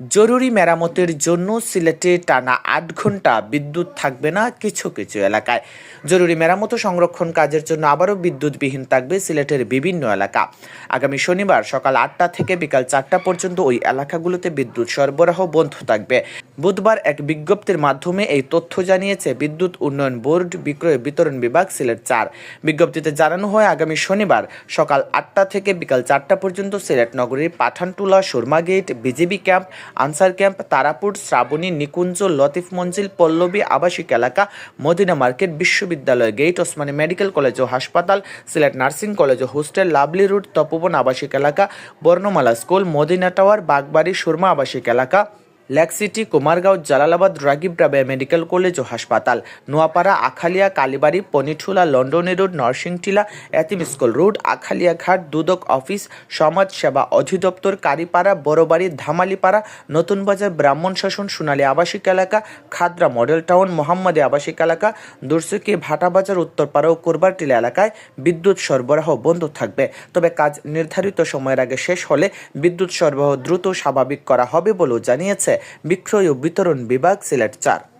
জরুরি মেরামতের জন্য সিলেটে টানা আট ঘণ্টা বিদ্যুৎ থাকবে না কিছু কিছু এলাকায়। জরুরি মেরামত সংরক্ষণ কাজের জন্য আবারও বিদ্যুৎবিহীন থাকবে সিলেটের বিভিন্ন এলাকা। আগামী শনিবার সকাল আটটা থেকে বিকাল চারটা পর্যন্ত ওই এলাকাগুলোতে বিদ্যুৎ সরবরাহ বন্ধ থাকবে। বুধবার এক বিজ্ঞপ্তির মাধ্যমে এই তথ্য জানিয়েছে বিদ্যুৎ উন্নয়ন বোর্ড, বিক্রয় বিতরণ বিভাগ, সিলেট চার। বিজ্ঞপ্তিতে জানানো হয়, আগামী শনিবার সকাল আটটা থেকে বিকাল চারটা পর্যন্ত সিলেট নগরীর Pathantula, Surma gate BGB camp, Ansar camp, Tarapur, Shraboni, Nikunja, Latif Manzil, Pallabi আবাসিক এলাকা, মদিনা মার্কেট, বিশ্ববিদ্যালয় গেট, ওসমানী মেডিকেল কলেজ ও হাসপাতাল, সিলেট নার্সিং কলেজ ও হোস্টেল, লাভলি রোড তপোবন আবাসিক এলাকা, বর্ণমালা স্কুল, মদিনা টাওয়ার, বাগবাড়ি, সুরমা আবাসিক এলাকা lake city, Kumargaon, Jalalabad, Ragib Rabeya medical college ও হাসপাতাল। নোয়াপাড়া, আখালিয়া, কালীবাড়ি পনিঠুলা লন্ডনী রোড, নরসিংটিলা, এতিম স্কুল রোড, আখালিয়া ঘাট, দুদক অফিস, সমাজ সেবা অধিদপ্তর, কারিপাড়া, বড়বাড়ি, ধামালিপাড়া, নতুন বাজার, ব্রাহ্মণ শাসন, সোনালী আবাসিক এলাকা, খাদরা মডেল টাউন, মোহাম্মদী আবাসিক এলাকা, দুরসুকি ভাটাবাজার উত্তরপাড়া ও কোরবারটিলা এলাকায় বিদ্যুৎ সরবরাহ বন্ধ থাকবে। তবে কাজ নির্ধারিত সময়ের আগে শেষ হলে বিদ্যুৎ সরবরাহ দ্রুত স্বাভাবিক করা হবে বলেও জানিয়েছে বিক্রয় ও বিতরণ বিভাগ সিলেট চার।